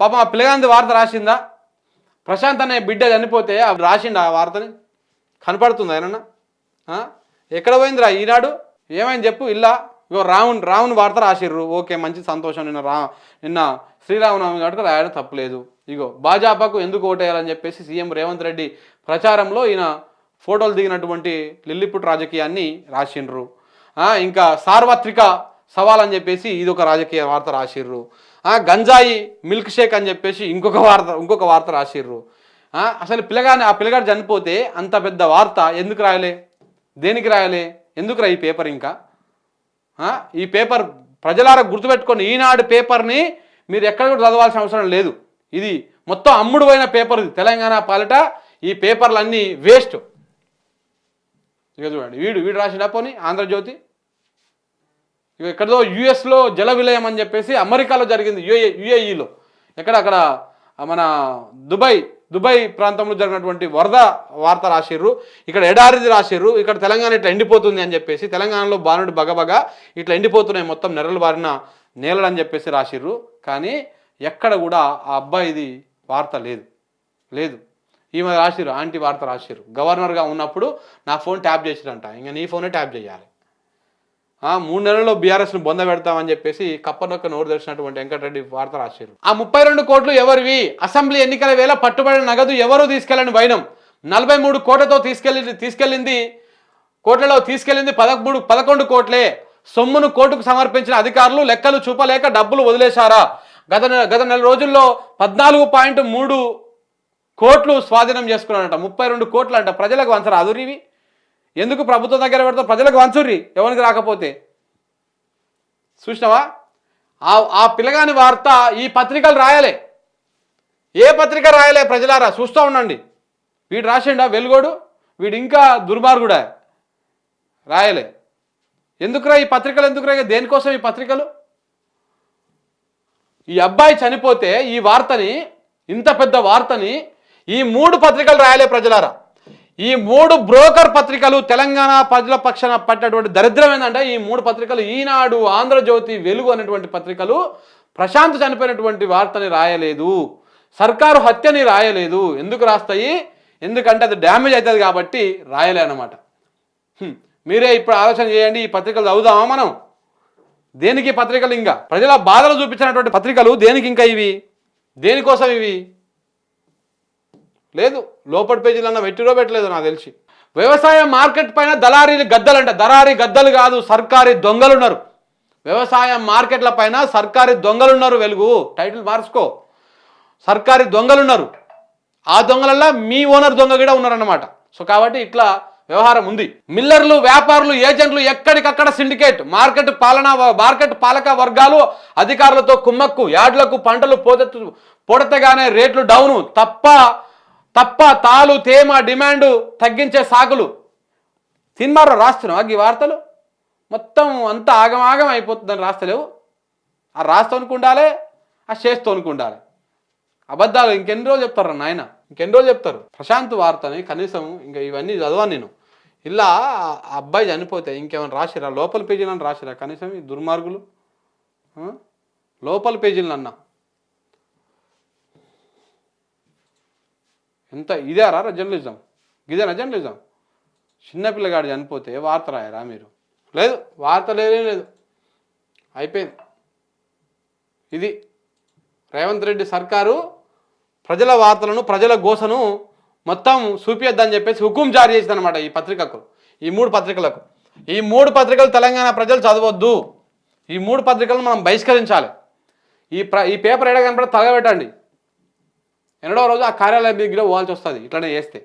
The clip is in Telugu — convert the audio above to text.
పాపం ఆ పిల్లగాంది వార్త రాసిందా? ప్రశాంత్ అనే బిడ్డ చనిపోతే అవి రాసిండు ఆ వార్తని? కనపడుతుందా ఏమన్నా? ఎక్కడ పోయిందిరా ఈనాడు? ఏమైంది చెప్పు ఇలా ఇగో రావణ్ రావణ్ వార్త రాసిర్రు. ఓకే మంచి సంతోషం. నిన్న రా నిన్న శ్రీరామనవమి కాబట్టి రాయడం తప్పలేదు ఇగో భాజపాకు ఎందుకు ఓటేయాలని చెప్పేసి సీఎం రేవంత్ రెడ్డి ప్రచారంలో ఈయన ఫోటోలు దిగినటువంటి లిల్లిపుట్ రాజకీయాన్ని రాసిండ్రు. ఇంకా సార్వత్రిక సవాల్ అని చెప్పేసి ఇది ఒక రాజకీయ వార్త రాసిర్రు. గంజాయి మిల్క్ షేక్ అని చెప్పేసి ఇంకొక వార్త ఇంకొక వార్త రాసిర్రు. అసలు పిల్లగాని ఆ పిల్లగాడు చనిపోతే అంత పెద్ద వార్త ఎందుకు రాయలే? దేనికి రాయలే? ఎందుకు రా ఈ పేపర్ ఇంకా? ఈ పేపర్ ప్రజలారా గుర్తుపెట్టుకొని ఈనాడు పేపర్ని మీరు ఎక్కడ కూడా చదవాల్సిన అవసరం లేదు. ఇది మొత్తం అమ్ముడు పోయిన పేపర్ ఇది. తెలంగాణ పాలిట ఈ పేపర్లన్నీ వేస్ట్. ఇక చూడండి వీడు వీడు రాసిన పోని? ఆంధ్రజ్యోతి? ఇక ఎక్కడో యుఎస్లో జల విలయం అని చెప్పేసి అమెరికాలో జరిగింది యుఏ యుఏఈలో. ఎక్కడ అక్కడ మన దుబాయ్ దుబాయ్ ప్రాంతంలో జరిగినటువంటి వరద వార్త రాసిర్రు ఇక్కడ ఎడారిది రాసిర్రు ఇక్కడ తెలంగాణ ఇట్లా ఎండిపోతుంది అని చెప్పేసి తెలంగాణలో బాణుడు బగబగా ఇట్లా ఎండిపోతున్నాయి మొత్తం నెరలు బారిన నేలలు అని చెప్పేసి రాసిర్రు. కానీ ఎక్కడ కూడా ఆ అబ్బాయిది వార్త లేదు లేదు. ఈమె రాసిర్రు ఆంటీ వార్త రాసిర్రు. గవర్నర్గా ఉన్నప్పుడు నా ఫోన్ ట్యాప్ చేసిరంట ఇంకా నీ ఫోనే ట్యాప్ చేయాలి. మూడు నెలల్లో బీఆర్ఎస్ను బొంద పెడతామని చెప్పేసి కప్పనొక్క నోరు తెరిచినటువంటి వెంకటరెడ్డి వార్త రాశారు ఆ ముప్పై రెండు కోట్లు ఎవరివి? అసెంబ్లీ ఎన్నికల వేళ పట్టుబడిన నగదు ఎవరు తీసుకెళ్ళని వైనం? నలభై మూడు కోట్లతో తీసుకెళ్ళి తీసుకెళ్ళింది కోట్లలో తీసుకెళ్ళింది పదమూడు పదకొండు కోట్లే. సొమ్మును కోర్టుకు సమర్పించిన అధికారులు లెక్కలు చూపలేక డబ్బులు వదిలేశారా? గత గత నెల రోజుల్లో పద్నాలుగు పాయింట్ మూడు కోట్లు స్వాధీనం చేసుకున్నారంట. ముప్పై రెండు కోట్లు అంట ప్రజలకు వంచరా అదురివి ఎందుకు ప్రభుత్వం దగ్గర పెడతా ప్రజలకు వంచుర్రి? ఎవరికి రాకపోతే? చూసినావా? ఆ ఆ పిల్లగాని వార్త ఈ పత్రికలు రాయలే. ఏ పత్రిక రాయలే ప్రజలారా? చూస్తూ ఉండండి. వీడు రాసిండా? వెలుగోడు? వీడు ఇంకా దుర్మార్గుడా? రాయలే. ఎందుకురా ఈ పత్రికలు? ఎందుకురా దేనికోసం ఈ పత్రికలు? ఈ అబ్బాయి చనిపోతే ఈ వార్తని ఇంత పెద్ద వార్తని ఈ మూడు పత్రికలు రాయలే ప్రజలారా? ఈ మూడు బ్రోకర్ పత్రికలు తెలంగాణ ప్రజల పక్షాన పట్టినటువంటి దరిద్రం ఏంటంటే ఈ మూడు పత్రికలు ఈనాడు ఆంధ్రజ్యోతి వెలుగు అనేటువంటి పత్రికలు ప్రశాంత్ చనిపోయినటువంటి వార్తని రాయలేదు. సర్కారు హత్యని రాయలేదు. ఎందుకు రాస్తాయి? ఎందుకంటే అది డ్యామేజ్ అవుతుంది కాబట్టి రాయలే మీరే ఇప్పుడు ఆలోచన చేయండి ఈ పత్రికలు చదువుదామా మనం? దేనికి పత్రికలు ఇంకా? ప్రజల బాధలు చూపించినటువంటి పత్రికలు దేనికి ఇంకా ఇవి? దేనికోసం ఇవి? లేదు లోపటి పేజీలన్న పెట్టిరో పెట్టలేదు నాకు తెలిసి. వ్యవసాయ మార్కెట్ పైన దళారీలు గద్దలంట. దళారీ గద్దలు కాదు సర్కారీ దొంగలు ఉన్నారు వ్యవసాయ మార్కెట్ల పైన సర్కారీ దొంగలు ఉన్నారు వెలుగు. టైటిల్ మార్చుకో. సర్కారీ దొంగలు ఉన్నారు ఆ దొంగలల్లో మీ ఓనర్ దొంగ కూడా ఉన్నారన్నమాట. సో కాబట్టి ఇట్లా వ్యవహారం ఉంది. మిల్లర్లు వ్యాపారులు ఏజెంట్లు ఎక్కడికక్కడ సిండికేట్ మార్కెట్ పాలన మార్కెట్ పాలక వర్గాలు అధికారులతో కుమ్మక్కు. యార్డులకు పంటలు పోదెత్తు పొడతగానే రేట్లు డౌను. తప్ప తప్ప తాలు తేమ డిమాండ్ తగ్గించే సాకులు సినిమాలో రాస్తున్నావు ఈ వార్తలు? మొత్తం అంతా ఆగమాగం అయిపోతుందని రాస్తలేవు. ఆ రాస్తోనికి అనుకుండాలే ఆ చేస్తూ అనుకుండాలి అబద్ధాలు ఇంకెన్ని రోజులు చెప్తారు నాయన? ఇంకెన్ని రోజులు చెప్తారు? ప్రశాంత్ వార్తని కనీసం ఇంకా ఇవన్నీ చదవాను నేను. ఇలా ఆ అబ్బాయి చనిపోతే ఇంకేమైనా రాసిరా? లోపల పేజీలను రాసిరా? కనీసం ఈ దుర్మార్గులు లోపల పేజీలను అన్నా ఇంత ఇదేరా జర్నలిజం? ఇదేనా జర్నలిజం? చిన్నపిల్లగాడు చనిపోతే వార్త రాయరా మీరు? లేదు వార్త లేదే లేదు. అయిపోయింది. ఇది రేవంత్ రెడ్డి సర్కారు ప్రజల వార్తలను ప్రజల గోసను మొత్తం చూపియొద్దని చెప్పేసి హుకుం జారీ చేసిందనమాట ఈ పత్రికకు ఈ మూడు పత్రికలకు. ఈ మూడు పత్రికలు తెలంగాణ ప్రజలు చదవద్దు. ఈ మూడు పత్రికలను మనం బహిష్కరించాలి. ఈ ప్ర ఈ పేపర్ ఎడ కనపడి తగబెట్టండి ఎన్నడో రోజు ఆ కార్యాలయం దగ్గర పోవాల్సి వస్తుంది ఇట్లనే చేస్తే.